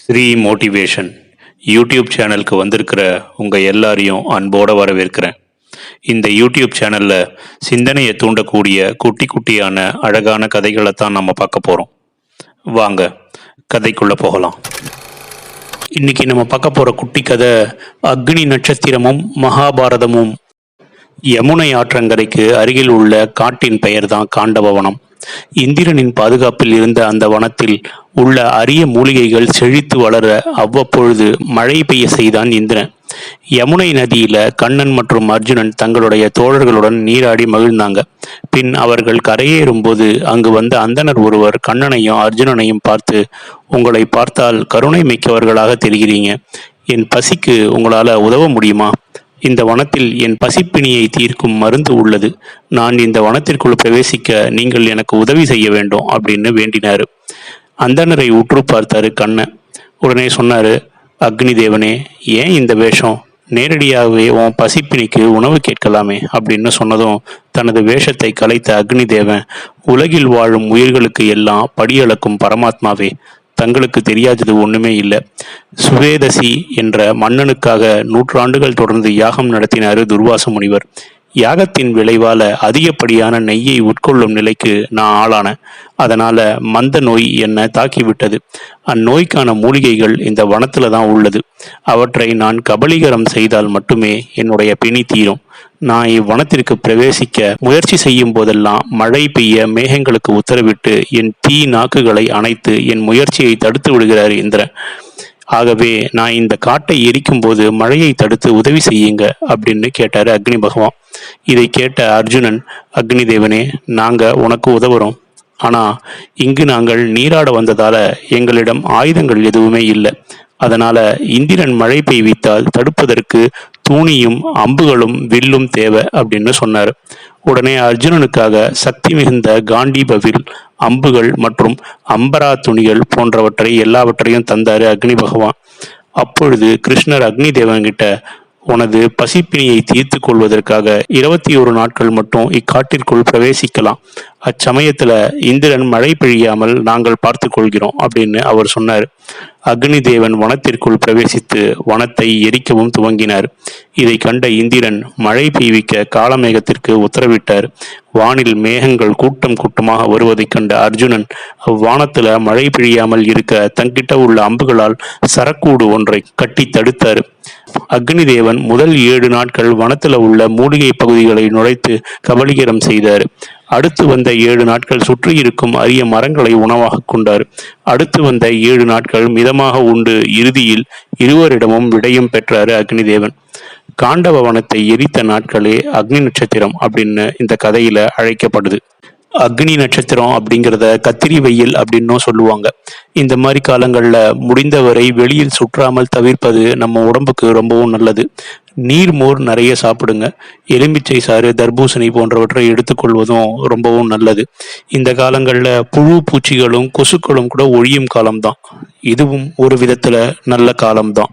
Sri motivation YouTube சேனலுக்கு வந்திருக்கிற உங்கள் எல்லாரையும் அன்போடு வரவேற்கிறேன். இந்த யூடியூப் சேனலில் சிந்தனையை தூண்டக்கூடிய குட்டி குட்டியான அழகான கதைகளை தான் நம்ம பார்க்க போகிறோம் வாங்க கதைக்குள்ளே போகலாம். இன்னைக்கு நம்ம பார்க்க போகிற குட்டி கதை அக்னி நட்சத்திரமும் மகாபாரதமும். யமுனை ஆற்றங்கரைக்கு அருகில் உள்ள காட்டின் பெயர் தான் காண்டபவனம். இந்திரனின் பாதுகாப்பில் இருந்த அந்த வனத்தில் உள்ள அரிய மூலிகைகள் செழித்து வளர அவ்வப்பொழுது மழை பெய்ய செய்தான் இந்திரன். யமுனை நதியில கண்ணன் மற்றும் அர்ஜுனன் தங்களுடைய தோழர்களுடன் நீராடி மகிழ்ந்தாங்க. பின் அவர்கள் கரையேறும்போது அங்கு வந்த அந்தணர் ஒருவர் கண்ணனையும் அர்ஜுனனையும் பார்த்து உங்களை பார்த்தால் கருணை மிக்கவர்களாக தெரிகிறீங்க. என் பசிக்கு உங்களால உதவ முடியுமா? இந்த வனத்தில் என் பசிப்பிணியை தீர்க்கும் மருந்து உள்ளது. நான் இந்த வனத்திற்குள் பிரவேசிக்க நீங்கள் எனக்கு உதவி செய்ய வேண்டும் அப்படின்னு வேண்டினார். அந்தனரை உற்று பார்த்தாரு கண்ணன் உடனே சொன்னார் அக்னி தேவனே ஏன் இந்த வேஷம்? நேரடியாகவே உன் பசிப்பிணிக்கு உணவு கேட்கலாமே அப்படின்னு சொன்னதும் தனது வேஷத்தை கலைத்த அக்னி தேவன் உலகில் வாழும் உயிர்களுக்கு எல்லாம் படியளக்கும் பரமாத்மாவே தங்களுக்கு தெரியாதது ஒண்ணுமே இல்லை. சுவேதசி என்ற மன்னனுக்காக நூற்றாண்டுகள் தொடர்ந்து யாகம் நடத்தினார் துர்வாச முனிவர். யாகத்தின் விளைவால அதிகப்படியான நெய்யை உட்கொள்ளும் நிலைக்கு நான் ஆளானேன் அதனால மந்த நோய் என்னை தாக்கிவிட்டது. அந்நோய்க்கான மூலிகைகள் இந்த வனத்துல தான் உள்ளது. அவற்றை நான் கபலீகரம் செய்தால் மட்டுமே என்னுடைய பிணி தீரும். நான் இவ்வனத்திற்கு பிரவேசிக்க முயற்சி செய்யும் போதெல்லாம் மழை பெய்ய மேகங்களுக்கு உத்தரவிட்டு என் தீ நாக்குகளை அணைத்து என் முயற்சியை தடுத்து விடுகிறார் இந்திரன். ஆகவே நான் இந்த காட்டை எரிக்கும் போது மழையை தடுத்து உதவி செய்யுங்க அப்படின்னு கேட்டாரு அக்னி பகவான். இதை கேட்ட அர்ஜுனன் அக்னி தேவனே நாங்க உனக்கு உதவுறோம். ஆனா இங்கு நாங்கள் நீராட வந்ததால எங்களிடம் ஆயுதங்கள் எதுவுமே இல்லை. அதனால இந்திரன் மழை பெய்வித்தால் தடுப்பதற்கு தூணியும் அம்புகளும் வில்லும் தேவை அப்படின்னு சொன்னார். உடனே அர்ஜுனனுக்காக சக்தி மிகுந்த காண்டீபவில் அம்புகள் மற்றும் அம்பரா துணிகள் போன்றவற்றை எல்லாவற்றையும் தந்தார் அக்னி பகவான். அப்பொழுது கிருஷ்ணர் அக்னி தேவன்கிட்ட உனது பசிப்பிணியை தீர்த்து கொள்வதற்காக இருபத்தி ஒரு நாட்கள் மட்டும் இக்காட்டிற்குள் பிரவேசிக்கலாம். அச்சமயத்துல இந்திரன் மழை பெய்யாமல் நாங்கள் பார்த்து கொள்கிறோம் அப்படின்னு அவர் சொன்னார். அக்னி தேவன் வனத்திற்குள் பிரவேசித்து வனத்தை எரிக்கவும் துவங்கினார். இதை கண்ட இந்திரன் மழை பெய்விக்க காலமேகத்திற்கு உத்தரவிட்டார். வானில் மேகங்கள் கூட்டம் கூட்டமாக வருவதைக் கண்ட அர்ஜுனன் அவ்வானத்தில் மழை பெய்யாமல் இருக்க தங்கிட்ட உள்ள அம்புகளால் சரக்கூடு ஒன்றை கட்டி தடுத்தார். அக்னி தேவன் முதல் ஏழு நாட்கள் வனத்துல உள்ள மூலிகை பகுதிகளை நுழைத்து கபலீகரம் செய்தார். அடுத்து வந்த ஏழு நாட்கள் சுற்றி இருக்கும் அரிய மரங்களை உணவாக கொண்டார். அடுத்து வந்த ஏழு நாட்கள் மிதமாக உண்டு. இறுதியில் இருவரிடமும் விடையும் பெற்றாரு அக்னிதேவன். காண்டவ வனத்தை எரித்த நாட்களே அக்னி நட்சத்திரம் அப்படின்னு இந்த கதையில அழைக்கப்படுது. அக்னி நட்சத்திரம் அப்படிங்கிறத கத்திரி வெயில் அப்படின்னும் சொல்லுவாங்க. இந்த மாதிரி காலங்களில் முடிந்தவரை வெளியில் சுற்றாமல் தவிர்ப்பது நம்ம உடம்புக்கு ரொம்பவும் நல்லது. நீர் மோர் நிறைய சாப்பிடுங்க. எலுமிச்சை சாறு தர்பூசணி போன்றவற்றை எடுத்துக்கொள்வதும் ரொம்பவும் நல்லது. இந்த காலங்களில் புழு பூச்சிகளும் கொசுக்களும் கூட ஒழியும் காலம்தான். இதுவும் ஒரு விதத்தில் நல்ல காலம்தான்.